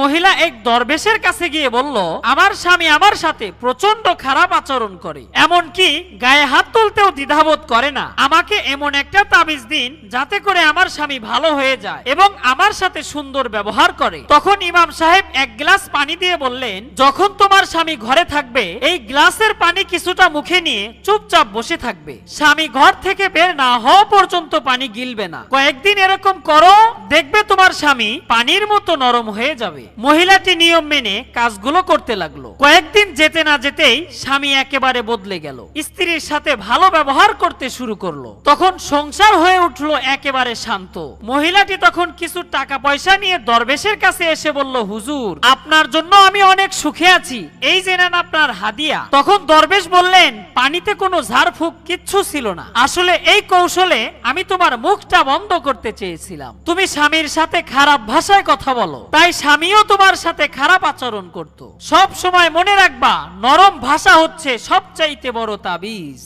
মহিলা এক দরবেশের কাছে গিয়ে বলল, আমার স্বামী আমার সাথে প্রচণ্ড খারাপ আচরণ করে। এমনকি গায়ে হাত তুলতেও দ্বিধাবোধ করে না। আমাকে এমন একটা তাবিজ দিন যাতে করে আমার স্বামী ভালো হয়ে যায় এবং আমার সাথে সুন্দর ব্যবহার করে। তখন ইমাম সাহেব এক গ্লাস পানি দিয়ে বললেন, যখন তোমার স্বামী ঘরে থাকবে, এই গ্লাসের পানি কিছুটা মুখে নিয়ে চুপচাপ বসে থাকবে। স্বামী ঘর থেকে বের না হওয়া পর্যন্ত পানি গিলবে না। কয়েকদিন এরকম করো, দেখবে তোমার স্বামী পানির মতো নরম হয়ে যাবে। মহিলাটি নিয়ম মেনে কাজগুলো করতে লাগল। কয়েকদিন যেতে না যেতেই স্বামী একেবারে বদলে গেল। স্ত্রীর সাথে ভালো ব্যবহার করতে শুরু করল। তখন সংসার হয়ে উঠল একেবারে শান্ত। মহিলাটি তখন কিছু টাকা পয়সা নিয়ে দরবেশের কাছে এসে বলল, হুজুর, আপনার জন্য আমি অনেক সুখে আছি। এই যে নেন আপনার হাদিয়া। তখন দরবেশ বললেন, পানিতে কোনো ঝাড়ফুঁক কিচ্ছু ছিল না। আসলে এই কৌশলে আমি তোমার মুখটা বন্ধ করতে চেয়েছিলাম। তুমি স্বামীর সাথে খারাপ ভাষায় কথা বলো। তাই স্বামীও তোমার সাথে খারাপ আচরণ করত। সব সময় মনে রাখবা, নরম ভাষা হচ্ছে সবচাইতে বড় তাবিজ।